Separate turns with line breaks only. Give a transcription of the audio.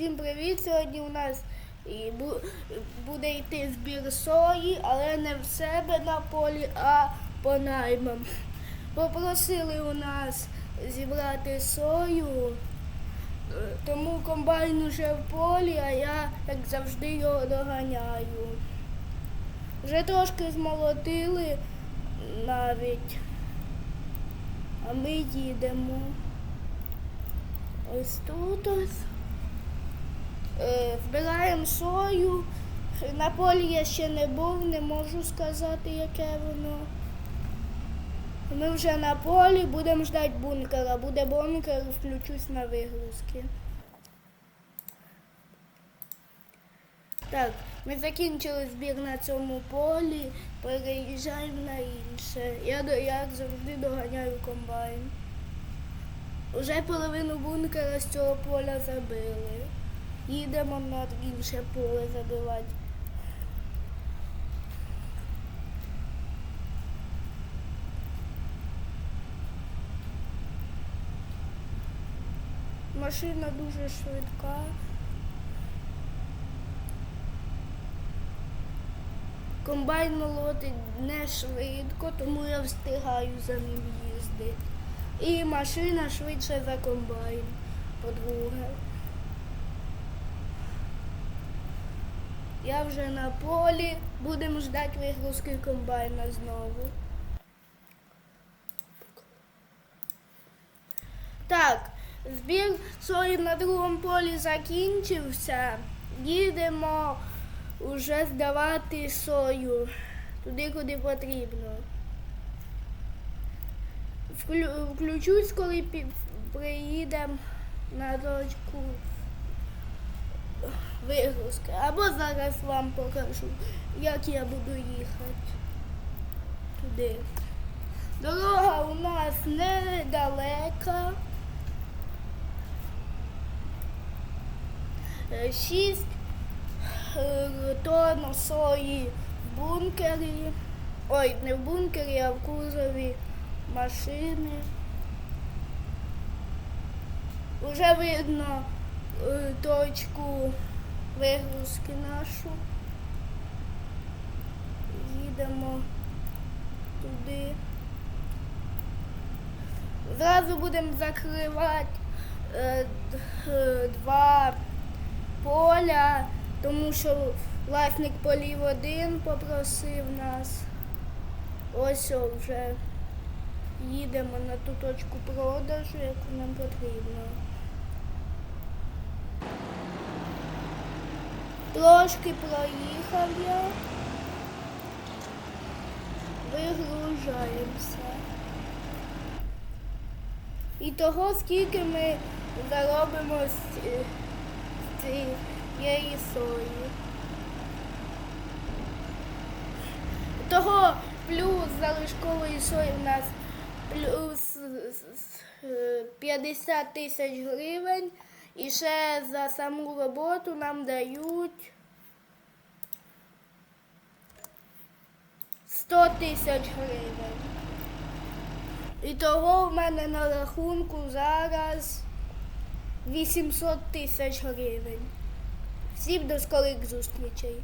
Всім привіт! Сьогодні у нас буде йти збір сої, але не в себе на полі, а по наймам. Попросили у нас зібрати сою, е, тому комбайн уже в полі, а я, як завжди, його доганяю. Вже трошки змолотили навіть, а ми їдемо. Ось тут ось. Е, Збираємо сою. На полі я ще не був, не можу сказати, яке воно. Ми вже на полі, будемо ждати бункера. Буде бункер, включусь на вигрузки. Так, ми закінчили збір на цьому полі, переїжджаємо на інше. Я, як завжди доганяю комбайн. Уже половину бункера з цього поля забили. Їдемо на інше поле забивати. Машина дуже швидка. Комбайн молотить не швидко, тому я встигаю за ним їздити. І машина швидше за комбайн, по-друге. Я вже на полі, будемо ждати вигрузки комбайна знову. Так, збір сої на другому полі закінчився. Їдемо вже здавати сою туди, куди потрібно. Включусь, коли приїдемо на точку вигрузки. Або зараз вам покажу, як я буду їхати туди. Дорога у нас недалека. Е, Шість е, тонн сої в бункері. Ой, не в бункері, а в кузові машини. Уже видно е, точку вигрузки нашу. Їдемо туди. Зразу будемо закривати е, е, два поля, тому що власник полів один попросив нас. Ось вже їдемо на ту точку продажу, яку нам потрібно. Трошки проїхав я. Вигружаємося. І того, скільки ми заробимо з, цієї сої. Того плюс залишкової сої в нас плюс е, 50 тисяч гривень. І ще за саму роботу нам дають 100 тисяч гривень. І того в мене на рахунку зараз 800 тисяч гривень. Всім до скорих зустрічей.